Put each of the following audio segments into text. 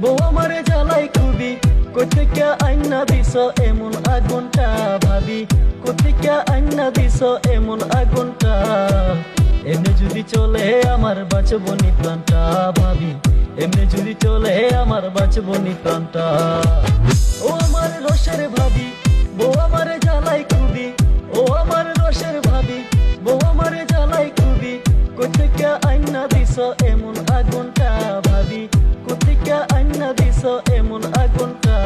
বউ আমার জ্বালাই খুবই। কোথেকে আইনা দিস এমন আগুনটা ভাবি? কোথেকে আইনা দিস এমন আগুনটা? এমনি যদি চলে আমার বাঁচবনি প্রাণটা ভাবি। এমনি যদি চলে আমার বাঁচবনি প্রাণটা। আইনা দিস এমন আগুনটা ভাবি কোথেকে আইনা দিস এমন আগুনটা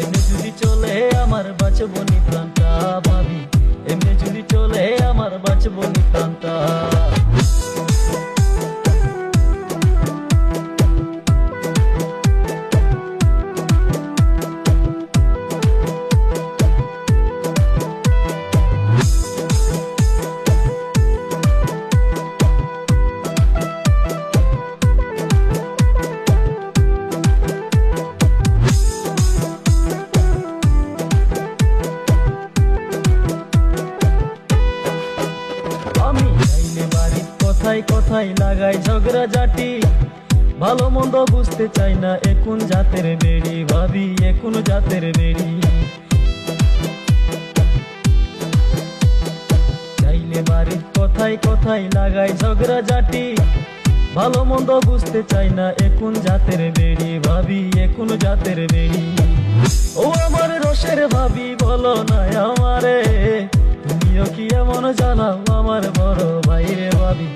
এমনি যদি চলে আমার বাঁচবনি প্রাণটা ভাবি এমনি যদি চলে কথায় কথায় লাগাই ঝগড়া জাটি। ভালো মন্দ বুঝতে চাই না এখন জাতের বেড়ি? ভাবি এখন জাতের বেড়ি? চাইলে বাড়ির কথায় কথায় লাগাই ঝগড়া জাটি। ভালো মন্দ বুঝতে চাই না এখন জাতের বেড়ি? ভাবি এখন জাতের বেড়ি? ও আমার রসের ভাবি, বলো না আমারে। তুমিও কি এমন জানাও আমার বড় ভাই রে ভাবি?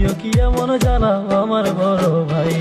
তুমিও কি এমন জানা আমার বড় ভাই?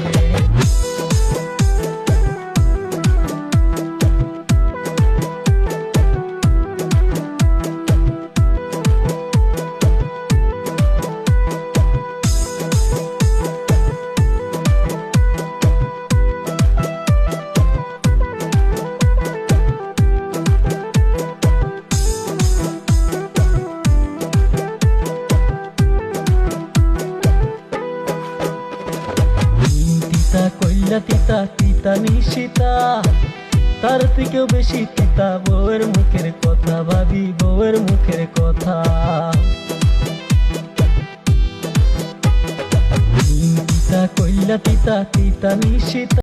তিতা কইলা তিতা তিতা নিশিতা। তার থেকেও বেশি তিতা বউয়ের মুখের কথা ভাবি, বউয়ের মুখের কথা। তিতা কইলা তিতা তিতা নিশিতা।